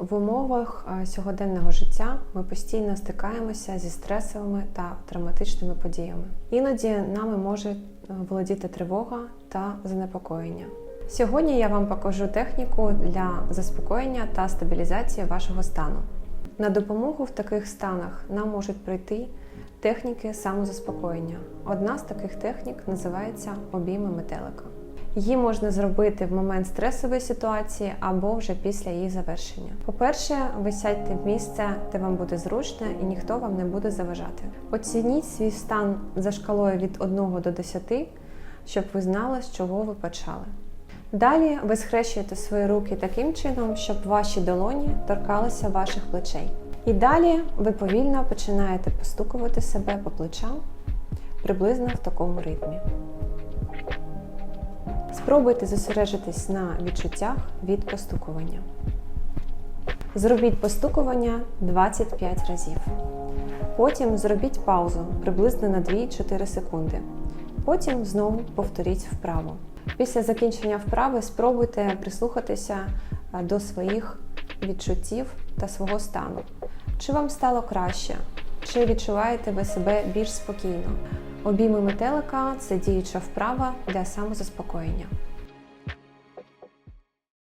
В умовах е, сьогоденного життя ми постійно стикаємося зі стресовими та травматичними подіями. Іноді нами може е, володіти тривога та занепокоєння. Сьогодні я вам покажу техніку для заспокоєння та стабілізації вашого стану. На допомогу в таких станах нам можуть прийти техніки самозаспокоєння. Одна з таких технік називається обійми метелика. Її можна зробити в момент стресової ситуації або вже після її завершення. По-перше, ви сядьте в місце, де вам буде зручно і ніхто вам не буде заважати. Оцініть свій стан за шкалою від 1 до 10, щоб ви знали, з чого ви почали. Далі ви схрещуєте свої руки таким чином, щоб ваші долоні торкалися ваших плечей. І далі ви повільно починаєте постукувати себе по плечам приблизно в такому ритмі. Спробуйте зосереджитись на відчуттях від постукування. Зробіть постукування 25 разів. Потім зробіть паузу приблизно на 2-4 секунди. Потім знову повторіть вправу. Після закінчення вправи спробуйте прислухатися е, до своїх відчуттів та свого стану. Чи вам стало краще? Чи відчуваєте ви себе більш спокійно? Обійми метелика це діюча вправа для самозаспокоєння.